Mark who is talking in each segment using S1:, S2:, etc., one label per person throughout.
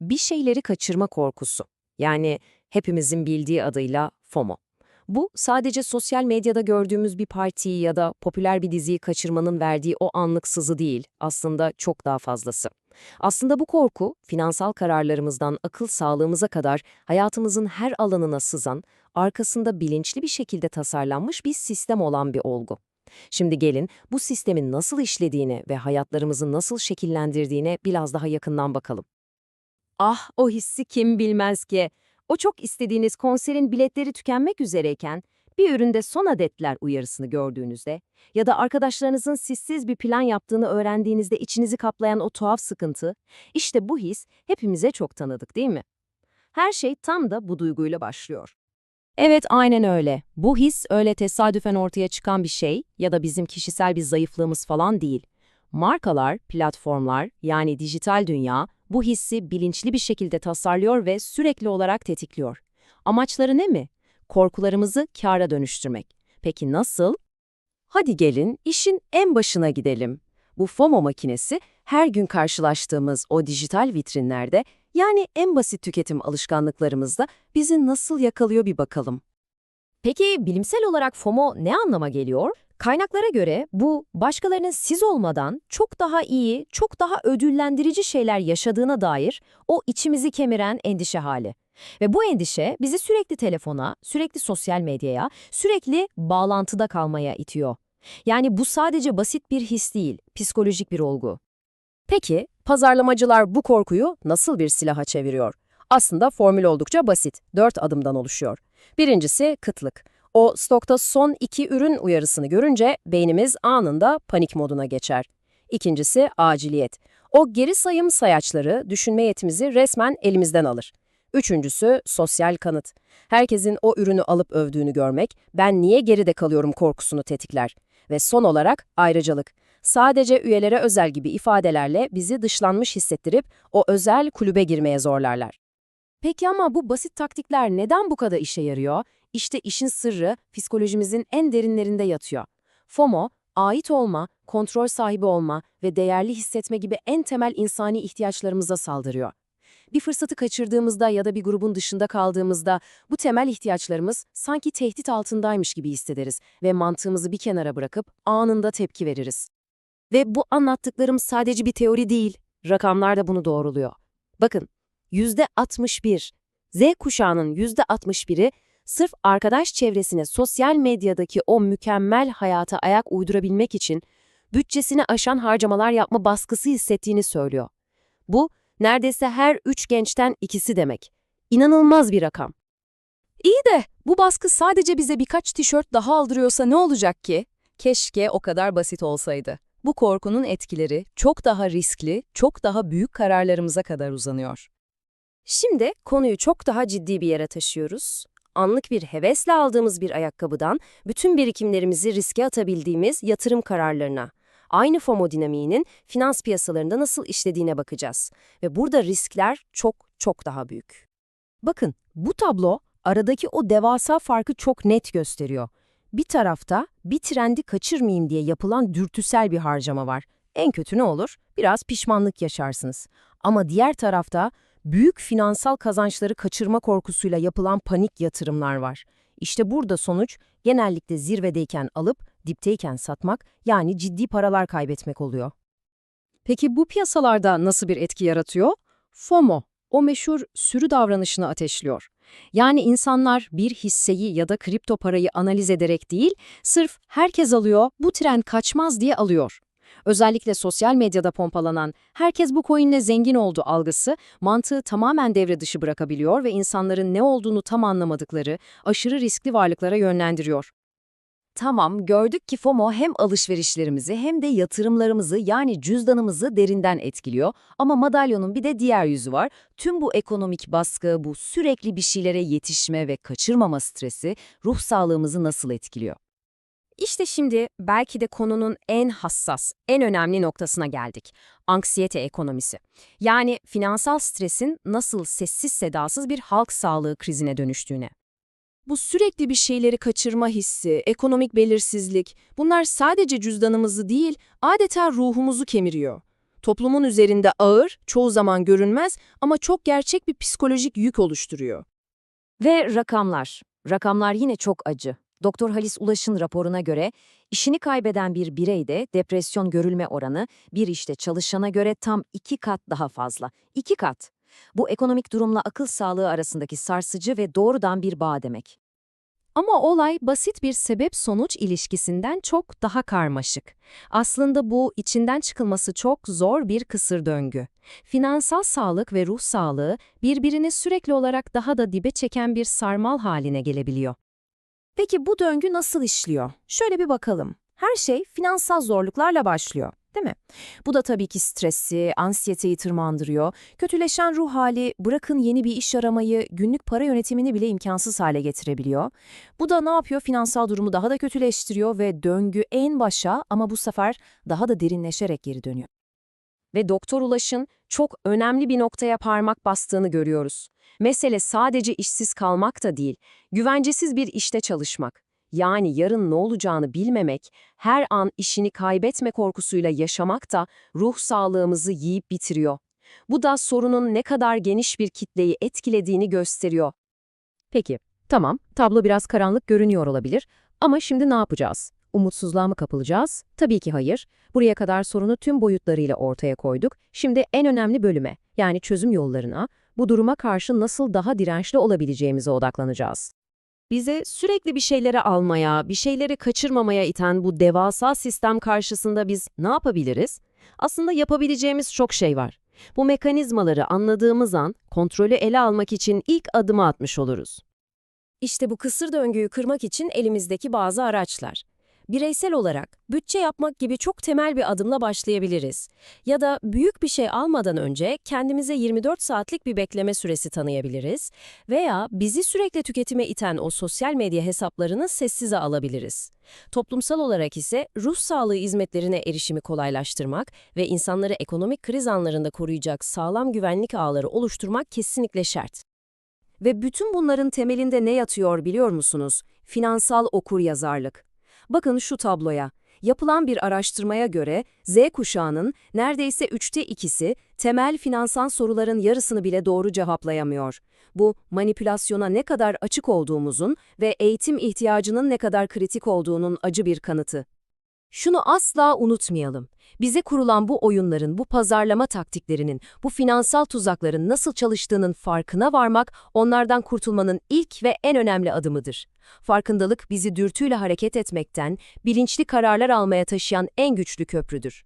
S1: bir şeyleri kaçırma korkusu. Yani hepimizin bildiği adıyla FOMO. Bu sadece sosyal medyada gördüğümüz bir partiyi ya da popüler bir diziyi kaçırmanın verdiği o anlık sızı değil, aslında çok daha fazlası. Aslında bu korku, finansal kararlarımızdan akıl sağlığımıza kadar hayatımızın her alanına sızan, arkasında bilinçli bir şekilde tasarlanmış bir sistem olan bir olgu. Şimdi gelin bu sistemin nasıl işlediğine ve hayatlarımızı nasıl şekillendirdiğine biraz daha yakından bakalım. Ah o hissi kim bilmez ki. O çok istediğiniz konserin biletleri tükenmek üzereyken bir üründe son adetler uyarısını gördüğünüzde ya da arkadaşlarınızın sizsiz bir plan yaptığını öğrendiğinizde içinizi kaplayan o tuhaf sıkıntı, işte bu his hepimize çok tanıdık değil mi? Her şey tam da bu duyguyla başlıyor. Evet, aynen öyle. Bu his öyle tesadüfen ortaya çıkan bir şey ya da bizim kişisel bir zayıflığımız falan değil. Markalar, platformlar yani dijital dünya bu hissi bilinçli bir şekilde tasarlıyor ve sürekli olarak tetikliyor. Amaçları ne mi? Korkularımızı kâra dönüştürmek. Peki nasıl? Hadi gelin işin en başına gidelim. Bu FOMO makinesi her gün karşılaştığımız o dijital vitrinlerde yani en basit tüketim alışkanlıklarımızda bizi nasıl yakalıyor bir bakalım. Peki bilimsel olarak FOMO ne anlama geliyor? Kaynaklara göre bu başkalarının siz olmadan çok daha iyi, çok daha ödüllendirici şeyler yaşadığına dair o içimizi kemiren endişe hali. Ve bu endişe bizi sürekli telefona, sürekli sosyal medyaya, sürekli bağlantıda kalmaya itiyor. Yani bu sadece basit bir his değil, psikolojik bir olgu. Peki, pazarlamacılar bu korkuyu nasıl bir silaha çeviriyor? Aslında formül oldukça basit, dört adımdan oluşuyor. Birincisi kıtlık. O stokta son iki ürün uyarısını görünce beynimiz anında panik moduna geçer. İkincisi aciliyet. O geri sayım sayaçları düşünme yetimizi resmen elimizden alır. Üçüncüsü sosyal kanıt. Herkesin o ürünü alıp övdüğünü görmek, ben niye geride kalıyorum korkusunu tetikler. Ve son olarak ayrıcalık. Sadece üyelere özel gibi ifadelerle bizi dışlanmış hissettirip o özel kulübe girmeye zorlarlar. Peki ama bu basit taktikler neden bu kadar işe yarıyor? İşte işin sırrı psikolojimizin en derinlerinde yatıyor. FOMO, ait olma, kontrol sahibi olma ve değerli hissetme gibi en temel insani ihtiyaçlarımıza saldırıyor. Bir fırsatı kaçırdığımızda ya da bir grubun dışında kaldığımızda bu temel ihtiyaçlarımız sanki tehdit altındaymış gibi hissederiz ve mantığımızı bir kenara bırakıp anında tepki veririz. Ve bu anlattıklarım sadece bir teori değil, rakamlar da bunu doğruluyor. Bakın, %61, Z kuşağının %61'i sırf arkadaş çevresine sosyal medyadaki o mükemmel hayata ayak uydurabilmek için bütçesini aşan harcamalar yapma baskısı hissettiğini söylüyor. Bu, neredeyse her üç gençten ikisi demek. İnanılmaz bir rakam. İyi de bu baskı sadece bize birkaç tişört daha aldırıyorsa ne olacak ki? Keşke o kadar basit olsaydı. Bu korkunun etkileri çok daha riskli, çok daha büyük kararlarımıza kadar uzanıyor. Şimdi konuyu çok daha ciddi bir yere taşıyoruz. Anlık bir hevesle aldığımız bir ayakkabıdan bütün birikimlerimizi riske atabildiğimiz yatırım kararlarına. Aynı FOMO dinamiğinin finans piyasalarında nasıl işlediğine bakacağız. Ve burada riskler çok çok daha büyük. Bakın bu tablo aradaki o devasa farkı çok net gösteriyor. Bir tarafta bir trendi kaçırmayayım diye yapılan dürtüsel bir harcama var. En kötü ne olur? Biraz pişmanlık yaşarsınız. Ama diğer tarafta büyük finansal kazançları kaçırma korkusuyla yapılan panik yatırımlar var. İşte burada sonuç genellikle zirvedeyken alıp dipteyken satmak yani ciddi paralar kaybetmek oluyor. Peki bu piyasalarda nasıl bir etki yaratıyor? FOMO, o meşhur sürü davranışını ateşliyor. Yani insanlar bir hisseyi ya da kripto parayı analiz ederek değil, sırf herkes alıyor, bu trend kaçmaz diye alıyor. Özellikle sosyal medyada pompalanan herkes bu coinle zengin oldu algısı mantığı tamamen devre dışı bırakabiliyor ve insanların ne olduğunu tam anlamadıkları aşırı riskli varlıklara yönlendiriyor. Tamam, gördük ki FOMO hem alışverişlerimizi hem de yatırımlarımızı yani cüzdanımızı derinden etkiliyor. Ama madalyonun bir de diğer yüzü var. Tüm bu ekonomik baskı, bu sürekli bir şeylere yetişme ve kaçırmama stresi ruh sağlığımızı nasıl etkiliyor? İşte şimdi belki de konunun en hassas, en önemli noktasına geldik. Anksiyete ekonomisi. Yani finansal stresin nasıl sessiz sedasız bir halk sağlığı krizine dönüştüğüne. Bu sürekli bir şeyleri kaçırma hissi, ekonomik belirsizlik, bunlar sadece cüzdanımızı değil, adeta ruhumuzu kemiriyor.
S2: Toplumun üzerinde ağır, çoğu zaman görünmez ama çok gerçek bir psikolojik yük oluşturuyor.
S1: Ve rakamlar. Rakamlar yine çok acı. Doktor Halis Ulaş'ın raporuna göre işini kaybeden bir bireyde depresyon görülme oranı bir işte çalışana göre tam iki kat daha fazla. İki kat. Bu ekonomik durumla akıl sağlığı arasındaki sarsıcı ve doğrudan bir bağ demek.
S3: Ama olay basit bir sebep-sonuç ilişkisinden çok daha karmaşık. Aslında bu içinden çıkılması çok zor bir kısır döngü. Finansal sağlık ve ruh sağlığı birbirini sürekli olarak daha da dibe çeken bir sarmal haline gelebiliyor.
S4: Peki bu döngü nasıl işliyor? Şöyle bir bakalım. Her şey finansal zorluklarla başlıyor, değil mi? Bu da tabii ki stresi, anksiyeteyi tırmandırıyor. Kötüleşen ruh hali bırakın yeni bir iş aramayı, günlük para yönetimini bile imkansız hale getirebiliyor. Bu da ne yapıyor? Finansal durumu daha da kötüleştiriyor ve döngü en başa ama bu sefer daha da derinleşerek geri dönüyor.
S1: Ve Doktor Ulaş'ın çok önemli bir noktaya parmak bastığını görüyoruz. Mesele sadece işsiz kalmak da değil, güvencesiz bir işte çalışmak. Yani yarın ne olacağını bilmemek, her an işini kaybetme korkusuyla yaşamak da ruh sağlığımızı yiyip bitiriyor. Bu da sorunun ne kadar geniş bir kitleyi etkilediğini gösteriyor.
S3: Peki, tamam, tablo biraz karanlık görünüyor olabilir ama şimdi ne yapacağız? Umutsuzluğa mı kapılacağız? Tabii ki hayır. Buraya kadar sorunu tüm boyutlarıyla ortaya koyduk. Şimdi en önemli bölüme, yani çözüm yollarına, bu duruma karşı nasıl daha dirençli olabileceğimize odaklanacağız.
S1: Bize sürekli bir şeyleri almaya, bir şeyleri kaçırmamaya iten bu devasa sistem karşısında biz ne yapabiliriz? Aslında yapabileceğimiz çok şey var. Bu mekanizmaları anladığımız an kontrolü ele almak için ilk adımı atmış oluruz. İşte bu kısır döngüyü kırmak için elimizdeki bazı araçlar. Bireysel olarak bütçe yapmak gibi çok temel bir adımla başlayabiliriz. Ya da büyük bir şey almadan önce kendimize 24 saatlik bir bekleme süresi tanıyabiliriz veya bizi sürekli tüketime iten o sosyal medya hesaplarını sessize alabiliriz. Toplumsal olarak ise ruh sağlığı hizmetlerine erişimi kolaylaştırmak ve insanları ekonomik kriz anlarında koruyacak sağlam güvenlik ağları oluşturmak kesinlikle şart. Ve bütün bunların temelinde ne yatıyor biliyor musunuz? Finansal okuryazarlık. Bakın şu tabloya. Yapılan bir araştırmaya göre Z kuşağının neredeyse üçte ikisi temel finansal soruların yarısını bile doğru cevaplayamıyor. Bu manipülasyona ne kadar açık olduğumuzun ve eğitim ihtiyacının ne kadar kritik olduğunun acı bir kanıtı. Şunu asla unutmayalım. Bize kurulan bu oyunların, bu pazarlama taktiklerinin, bu finansal tuzakların nasıl çalıştığının farkına varmak, onlardan kurtulmanın ilk ve en önemli adımıdır. Farkındalık bizi dürtüyle hareket etmekten, bilinçli kararlar almaya taşıyan en güçlü köprüdür.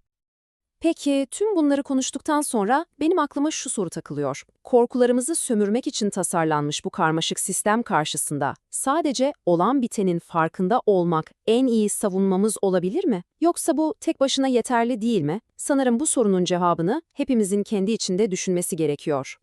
S4: Peki tüm bunları konuştuktan sonra benim aklıma şu soru takılıyor. Korkularımızı sömürmek için tasarlanmış bu karmaşık sistem karşısında sadece olan bitenin farkında olmak en iyi savunmamız olabilir mi? Yoksa bu tek başına yeterli değil mi? Sanırım bu sorunun cevabını hepimizin kendi içinde düşünmesi gerekiyor.